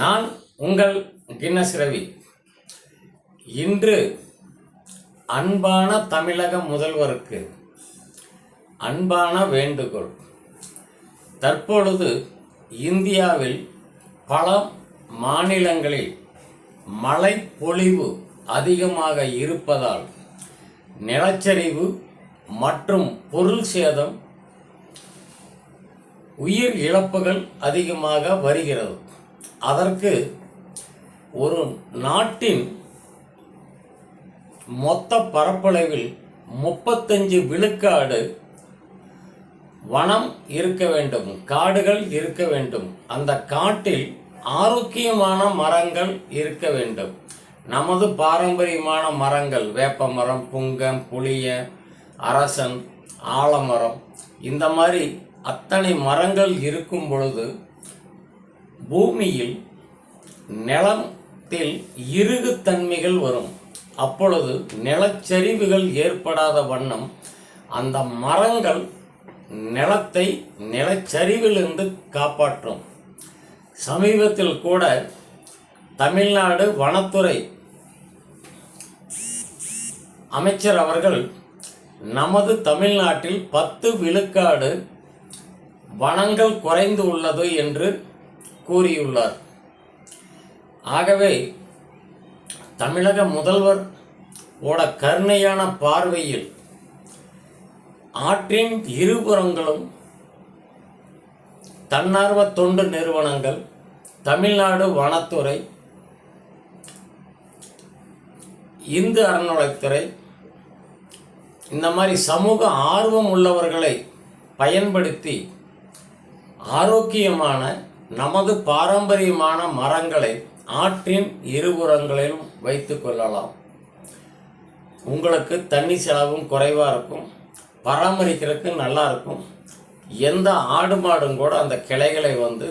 நான் உங்கள் கின்னஸ் ரவி. இன்று அன்பான தமிழக முதல்வருக்கு அன்பான வேண்டுகோள். தற்பொழுது இந்தியாவில் பல மாநிலங்களில் மழை பொழிவு அதிகமாக இருப்பதால் நிலச்சரிவு மற்றும் பொருள் சேதம் உயிர் இழப்புகள் அதிகமாக வருகிறது. அதற்கு ஒரு நாட்டின் மொத்த பரப்பளவில் முப்பத்தஞ்சு விழுக்காடு வனம் இருக்க வேண்டும் காடுகள் இருக்க வேண்டும். அந்த காட்டில் ஆரோக்கியமான மரங்கள் இருக்க வேண்டும். நமது பாரம்பரியமான மரங்கள் வேப்ப மரம் புங்கம் புளிய அரசன் ஆலமரம் இந்த மாதிரி அத்தனை மரங்கள் இருக்கும் பொழுது பூமியில் நிலத்தில் இறுகுத்தன்மைகள் வரும். அப்பொழுது நிலச்சரிவுகள் ஏற்படாத வண்ணம் அந்த மரங்கள் நிலத்தை நிலச்சரிவிலிருந்து காப்பாற்றும். சமீபத்தில் கூட தமிழ்நாடு வனத்துறை அமைச்சர் அவர்கள் நமது தமிழ்நாட்டில் பத்து விழுக்காடு வனங்கள் குறைந்து உள்ளது என்று கூறியுள்ளார். ஆகவே தமிழக முதல்வர் ஓட கருணையான பார்வையில் ஆற்றின் இருபுறங்களும் தன்னார்வ தொண்டு நிறுவனங்கள் தமிழ்நாடு வனத்துறை இந்து அறநிலைத்துறை இந்த மாதிரி சமூக ஆர்வம் உள்ளவர்களை பயன்படுத்தி ஆரோக்கியமான நமது பாரம்பரியமான மரங்களை ஆற்றின் இருபுறங்களிலும் வைத்து கொள்ளலாம். உங்களுக்கு தண்ணி செலவும் குறைவாக இருக்கும். பராமரிக்கிறதுக்கு நல்லா இருக்கும். எந்த ஆடு மாடும் கூட அந்த கிளைகளை வந்து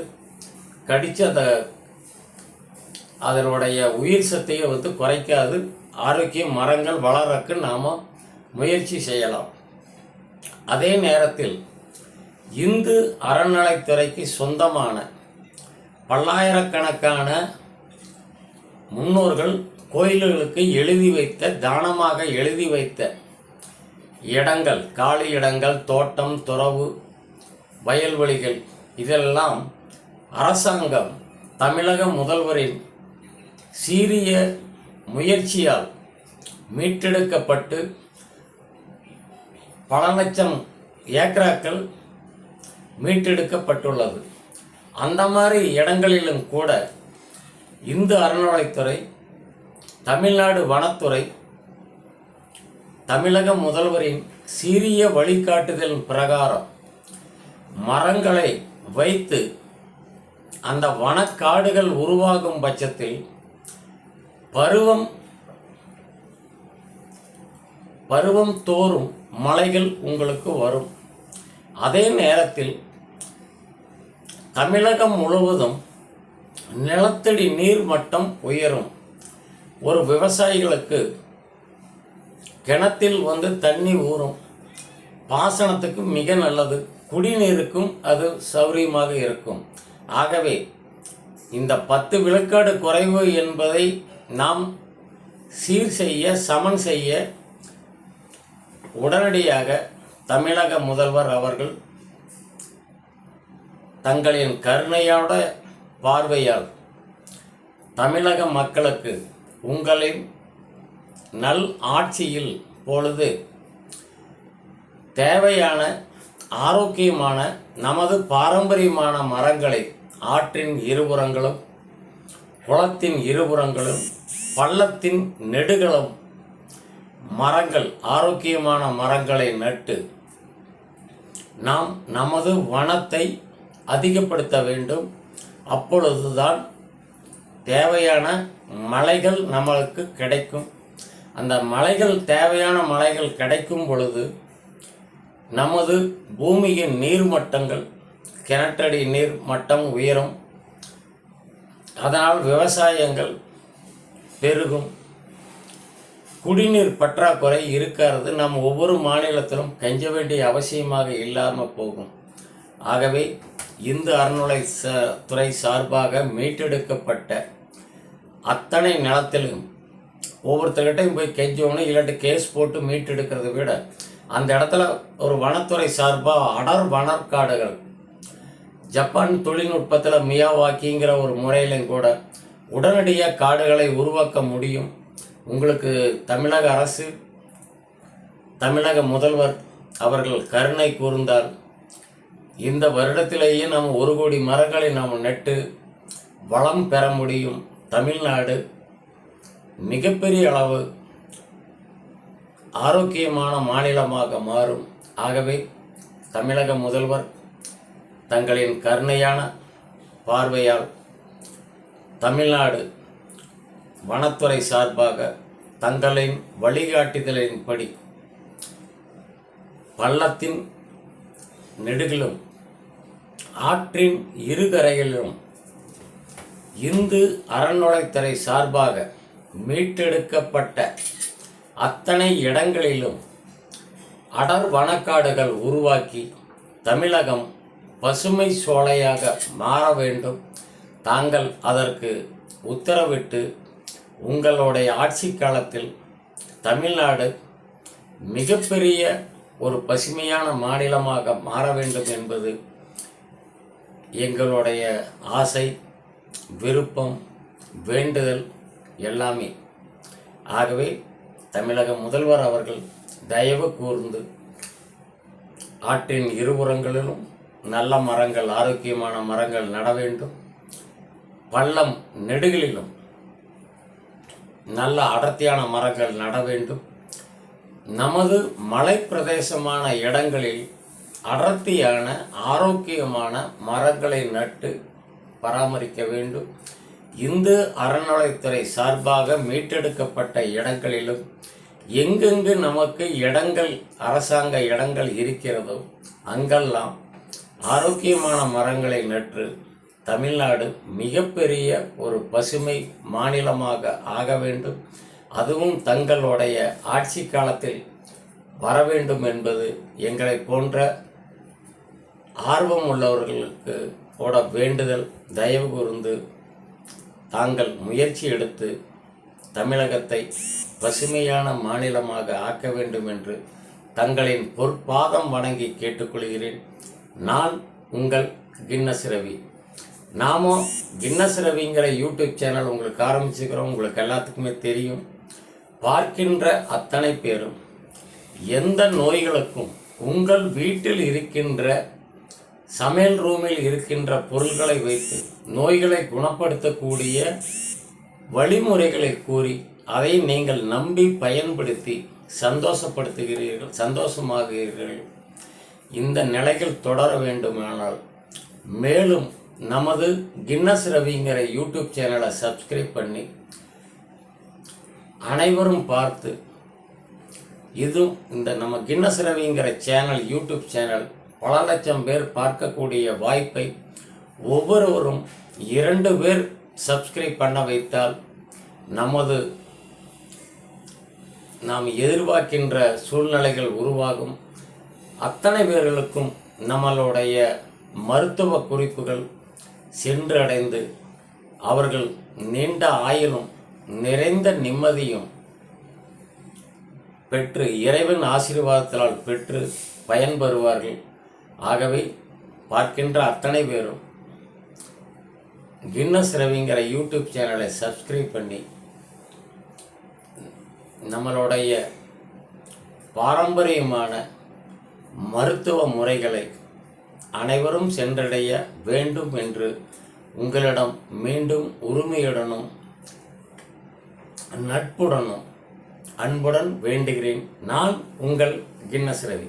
கடித்து அந்த அதனுடைய உயிர் சக்தியை வந்து குறைக்காது. ஆரோக்கிய மரங்கள் வளரக்கு நாம் முயற்சி செய்யலாம். அதே நேரத்தில் இந்து அறநிலைத்துறைக்கு சொந்தமான பல்லாயிரக்கணக்கான முன்னோர்கள் கோயில்களுக்கு எழுதி வைத்த தானமாக எழுதி வைத்த இடங்கள் காலி இடங்கள் தோட்டம் துறவு வயல்வெளிகள் இதெல்லாம் அரசாங்கம் தமிழக முதல்வரின் சீரிய முயற்சியால் மீட்டெடுக்கப்பட்டு பல லட்சம் ஏக்கராக்கள் மீட்டெடுக்கப்பட்டுள்ளது. அந்த மாதிரி இடங்களிலும் கூட இந்து அறநிலைத்துறை தமிழ்நாடு வனத்துறை தமிழக முதல்வரின் சீரிய வழிகாட்டுதல் பிரகாரம் மரங்களை வைத்து அந்த வனக்காடுகள் உருவாகும் பட்சத்தில் பருவம் பருவம் தோறும் மலைகள் உங்களுக்கு வரும். அதே நேரத்தில் தமிழகம் முழுவதும் நிலத்தடி நீர் மட்டம் உயரும். ஒரு விவசாயிகளுக்கு கிணத்தில் வந்து தண்ணி ஊறும். பாசனத்துக்கு மிக நல்லது. குடிநீருக்கும் அது சௌரியமாக இருக்கும். ஆகவே இந்த பத்து விழுக்காடு குறைவு என்பதை நாம் சீர் செய்ய சமன் செய்ய உடனடியாக தமிழக முதல்வர் அவர்கள் தங்களின் கருணையோட பார்வையால் தமிழக மக்களுக்கு உங்களின் நல் ஆட்சியில் பொழுது தேவையான ஆரோக்கியமான நமது பாரம்பரியமான மரங்களை ஆற்றின் இருபுறங்களும் குளத்தின் இருபுறங்களும் பள்ளத்தின் நெடுகளும் மரங்கள் ஆரோக்கியமான மரங்களை நட்டு நாம் நமது வனத்தை அதிகப்படுத்த வேண்டும். அப்பொழுதுதான் தேவையான மலைகள் நம்மளுக்கு கிடைக்கும். அந்த மலைகள் தேவையான மலைகள் கிடைக்கும் பொழுது நமது பூமியின் நீர் மட்டங்கள் கிணற்றடி நீர் மட்டம் உயரும். அதனால் விவசாயங்கள் பெருகும். குடிநீர் பற்றாக்குறை இருக்கிறது. நம் ஒவ்வொரு மாநிலத்திலும் கெஞ்ச வேண்டிய அவசியமாக இல்லாமல் போகும். ஆகவே இந்து அறநிலை ச- துறை சார்பாக மீட்டெடுக்கப்பட்ட அத்தனை நிலத்திலும் ஒவ்வொருத்தர்கிட்டையும் போய் கெஞ்சோன்னு இல்லாட்டி கேஸ் போட்டு மீட்டெடுக்கிறத விட அந்த இடத்துல ஒரு வனத்துறை சார்பாக அடர் வனற்காடுகள். ஜப்பான் தொழில்நுட்பத்தில் மியாவாக்கிங்கிற ஒரு முறையிலும் கூட உடனடியாக காடுகளை உருவாக்க முடியும். உங்களுக்கு தமிழக அரசு தமிழக முதல்வர் அவர்கள் கருணை கூர்ந்தால் இந்த வருடத்திலேயே நாம் ஒரு கோடி மரங்களை நாம் நட்டு வளம் பெற முடியும். தமிழ்நாடு மிகப்பெரிய அளவு ஆரோக்கியமான மாநிலமாக மாறும். ஆகவே தமிழக முதல்வர் தங்களின் கருணையான பார்வையால் தமிழ்நாடு வனத்துறை சார்பாக தங்களின் வழிகாட்டுதலின்படி பள்ளத்தின் நெடுகிலும் ஆற்றின் இருகரையிலும் இந்து அறநிலைத்துறை சார்பாக மீட்டெடுக்கப்பட்ட அத்தனை இடங்களிலும் அடர் வனக்காடுகள் உருவாக்கி தமிழகம் பசுமை சோலையாக மாற வேண்டும். தாங்கள் அதற்கு உத்தரவிட்டு உங்களுடைய ஆட்சி காலத்தில் தமிழ்நாடு மிகப்பெரிய ஒரு பசுமையான மாநிலமாக மாற வேண்டும் என்பது எங்களுடைய ஆசை விருப்பம் வேண்டுதல் எல்லாமே. ஆகவே தமிழக முதல்வர் அவர்கள் தயவு கூர்ந்து ஆற்றின் இருபுறங்களிலும் நல்ல மரங்கள் ஆரோக்கியமான மரங்கள் நட வேண்டும். பள்ளம் நெடுகளிலும் நல்ல அடர்த்தியான மரங்கள் நட வேண்டும். நமது மலை பிரதேசமான இடங்களில் அடர்த்தியான ஆரோக்கியமான மரங்களை நட்டு பராமரிக்க வேண்டும். இந்து அறநிலைத்துறை சார்பாக மீட்டெடுக்கப்பட்ட இடங்களிலும் எங்கெங்கு நமக்கு இடங்கள் அரசாங்க இடங்கள் இருக்கிறதோ அங்கெல்லாம் ஆரோக்கியமான மரங்களை நட்டு தமிழ்நாடு மிகப்பெரிய ஒரு பசுமை மாநிலமாக ஆக வேண்டும். அதுவும் தங்களுடைய ஆட்சி காலத்தில் வர வேண்டும் என்பது எங்களை போன்ற ஆர்வம் உள்ளவர்களுக்கு கூட வேண்டுதல் தயவு கூர்ந்து தாங்கள் முயற்சி எடுத்து தமிழகத்தை பசுமையான மாநிலமாக ஆக்க வேண்டும் என்று தங்களின் பொற்பாதம் வணங்கி கேட்டுக்கொள்கிறேன். நான் உங்கள் கின்னஸ் ரவி. நாமும் கின்னஸ் ரவிங்கிற யூடியூப் சேனல் உங்களுக்கு ஆரம்பிச்சுக்கிறோம். உங்களுக்கு எல்லாத்துக்குமே தெரியும். பார்க்கின்ற அத்தனை பேரும் எந்த நோய்களுக்கும் உங்கள் வீட்டில் இருக்கின்ற சமையல் ரூமில் இருக்கின்ற பொருள்களை வைத்து நோய்களை குணப்படுத்தக்கூடிய வழிமுறைகளை கூறி அதை நீங்கள் நம்பி பயன்படுத்தி சந்தோஷப்படுத்துகிறீர்கள் சந்தோஷமாகிறீர்கள் இந்த நிலைகள் தொடர வேண்டுமானால் மேலும் நமது கின்னஸ் ரவிங்கிற யூடியூப் சேனலை சப்ஸ்கிரைப் பண்ணி அனைவரும் பார்த்து இதுவும் இந்த நம்ம கின்னஸ் ரவிங்கிற சேனல் யூடியூப் சேனல் பல லட்சம் பேர் பார்க்கக்கூடிய வாய்ப்பை ஒவ்வொருவரும் இரண்டு பேர் சப்ஸ்கிரைப் பண்ண வைத்தால் நமது நாம் எதிர்பார்க்கின்ற சூழ்நிலைகள் உருவாகும். அத்தனை பேர்களுக்கும் நம்மளுடைய மருத்துவ குறிப்புகள் சென்றடைந்து அவர்கள் நீண்ட ஆயிலும் நிறைந்த நிம்மதியும் பெற்று இறைவன் ஆசீர்வாதத்தால் பெற்று பயன்பெறுவார்கள். ஆகவே பார்க்கின்ற அத்தனை பேரும் கின்னஸ் ரவிங்கிற யூடியூப் சேனலை சப்ஸ்கிரைப் பண்ணி நம்மளுடைய பாரம்பரியமான மருத்துவ முறைகளை அனைவரும் சென்றடைய வேண்டும் என்று உங்களிடம் மீண்டும் உரிமையுடனும் நட்புடனும் அன்புடன் வேண்டுகிறேன். நான் உங்கள் கின்னஸ் ரவி